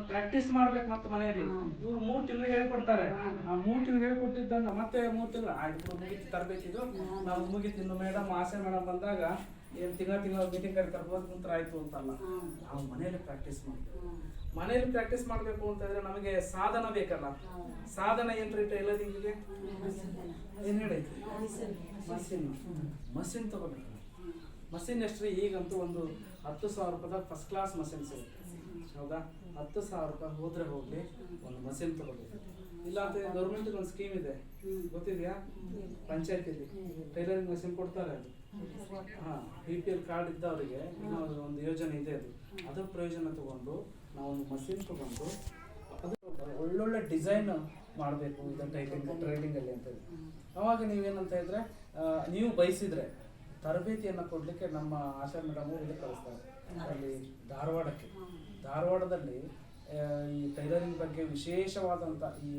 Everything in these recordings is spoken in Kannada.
ಅದನ್ನ ಪ್ರಾಕ್ಟೀಸ್ ಮಾಡ್ಬೇಕು ಮತ್ತೆ ಮನೆಯಲ್ಲಿ. ಇವ್ರು ಮೂರು ತಿಂಗಳು ಹೇಳ್ಕೊಡ್ತಾರೆ ಆ ಮೂರು ತಿಂಗಳು ಹೇಳ್ಕೊಟ್ಟಿದ್ದಂಗ ಮತ್ತೆ ಮೂರು ತಿಂಗಳು ಆಯ್ತು ಮುಗಿತು ಇದು. ನಾವು ಮುಗಿತು ಇನ್ನು ಮೇಡಮ್ ಆಸೆ ಮೇಡಮ್ ಬಂದಾಗ ಏನು ತಿಂಗಳ ತಿಂಗಳ ಮೀಟಿಂಗ್ ಕರಿತಾರೆ ಹೋದ ಕುಂತ್ರ ಆಯ್ತು ಅಂತಲ್ಲ. ನಾವು ಮನೆಯಲ್ಲಿ ಪ್ರಾಕ್ಟೀಸ್ ಮಾಡ್ಬೇಕು ಮನೆಯಲ್ಲಿ ಪ್ರಾಕ್ಟೀಸ್ ಮಾಡಬೇಕು ಅಂತ ಹೇಳಿದ್ರೆ ನಮಗೆ ಸಾಧನ ಬೇಕಲ್ಲ. ಸಾಧನ ಏನ್ರಿ ಟೈಲರಿಂಗಿಗೆ ಏನು ಹೇಳೈತಿ ಮಷಿನ್ ಮಷಿನ್ ತಗೋಬೇಕು. ಮಷಿನ್ ಎಷ್ಟ್ರಿ? ರೀ ಈಗಂತೂ ಒಂದು ಹತ್ತು ಸಾವಿರ ರೂಪಾಯಿದಾಗ ಫಸ್ಟ್ ಕ್ಲಾಸ್ ಮಷಿನ್ ಸಿಗುತ್ತೆ. ಹೌದಾ? ಹತ್ತು ಸಾವಿರ ರೂಪಾಯಿ ಹೋದ್ರೆ ಹೋಗ್ಲಿ ಒಂದು ಮಷಿನ್ ತಗೋಬೇಕು ಇಲ್ಲ ಅಂತ ಗೌರ್ಮೆಂಟ್ ಒಂದು ಸ್ಕೀಮ್ ಇದೆ. ಗೊತ್ತಿದೆಯಾ? ಪಂಚಾಯತಿಲಿ ಟೈಲರಿಂಗ್ ಮಷಿನ್ ಕೊಡ್ತಾರೆ ಹಾ ಬಿ ಪಿ ಎಲ್ ಕಾರ್ಡ್ ಇದ್ದವರಿಗೆ ಒಂದು ಯೋಜನೆ ಇದೆ ಅದು. ಅದ್ರ ಪ್ರಯೋಜನ ತಗೊಂಡು ನಾವು ಒಂದು ಮಷಿನ್ ತಗೊಂಡು ಅದು ಒಳ್ಳೊಳ್ಳೆ ಡಿಸೈನ್ ಮಾಡಬೇಕು ಇದನ್ನ ಟೈಲಿಂಗ್ ಟ್ರೈಲಿಂಗಲ್ಲಿ ಅಂತ ಹೇಳಿ. ಅವಾಗ ನೀವೇನಂತ ಇದ್ರೆ ನೀವು ಬಯಸಿದ್ರೆ ತರಬೇತಿಯನ್ನು ಕೊಡಲಿಕ್ಕೆ ನಮ್ಮ ಆಶಾ ಮೇಡಮ್ ಇಲ್ಲಿ ಕಳಿಸ್ತಾರೆ. ಅಲ್ಲಿ ಧಾರವಾಡಕ್ಕೆ. ಧಾರವಾಡದಲ್ಲಿ ಈ ಟೈಲರಿಂಗ್ ಬಗ್ಗೆ ವಿಶೇಷವಾದಂಥ ಈ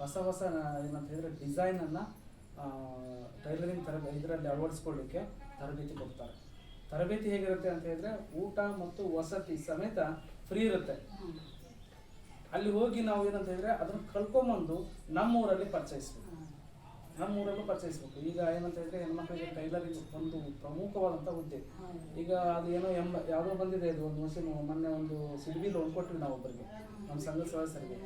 ಹೊಸ ಹೊಸ ಏನಂತ ಹೇಳಿದ್ರೆ ಡಿಸೈನನ್ನು ಟೈಲರಿಂಗ್ ತರ ಇದರಲ್ಲಿ ಅಳವಡಿಸ್ಕೊಳ್ಳಿಕ್ಕೆ ತರಬೇತಿ ಕೊಡ್ತಾರೆ. ತರಬೇತಿ ಹೇಗಿರುತ್ತೆ ಅಂತ ಹೇಳಿದ್ರೆ ಊಟ ಮತ್ತು ವಸತಿ ಸಮೇತ ಫ್ರೀ ಇರುತ್ತೆ. ಅಲ್ಲಿ ಹೋಗಿ ನಾವು ಏನಂತ ಹೇಳಿದ್ರೆ ಅದನ್ನು ಕಳ್ಕೊಂಬಂದು ನಮ್ಮೂರಲ್ಲಿ ಪರಿಚಯಿಸ್ಬೇಕು. ನಮ್ಮೂರಲ್ಲೂ ಪರಿಚಯಿಸಬೇಕು. ಈಗ ಏನಂತ ಹೇಳಿದ್ರೆ ಹೆಣ್ಮಕ್ಳಿಗೆ ಟೈಲರಿಂಗ್ ಒಂದು ಪ್ರಮುಖವಾದಂಥ ಹುದ್ದೆ. ಈಗ ಅದು ಏನೋ ಎಂಬ ಯಾವುದೋ ಬಂದಿದೆ ಇದು ಒಂದು ಮಷೀನ್ ಮೊನ್ನೆ ಒಂದು ಸಿಡ್ಬಿಲ್ ಲೋನ್ ಕೊಟ್ವಿ ನಾವು ಒಬ್ಬರಿಗೆ ನಮ್ಮ ಸಂಘ ಸದಸ್ಯರಿಗೆ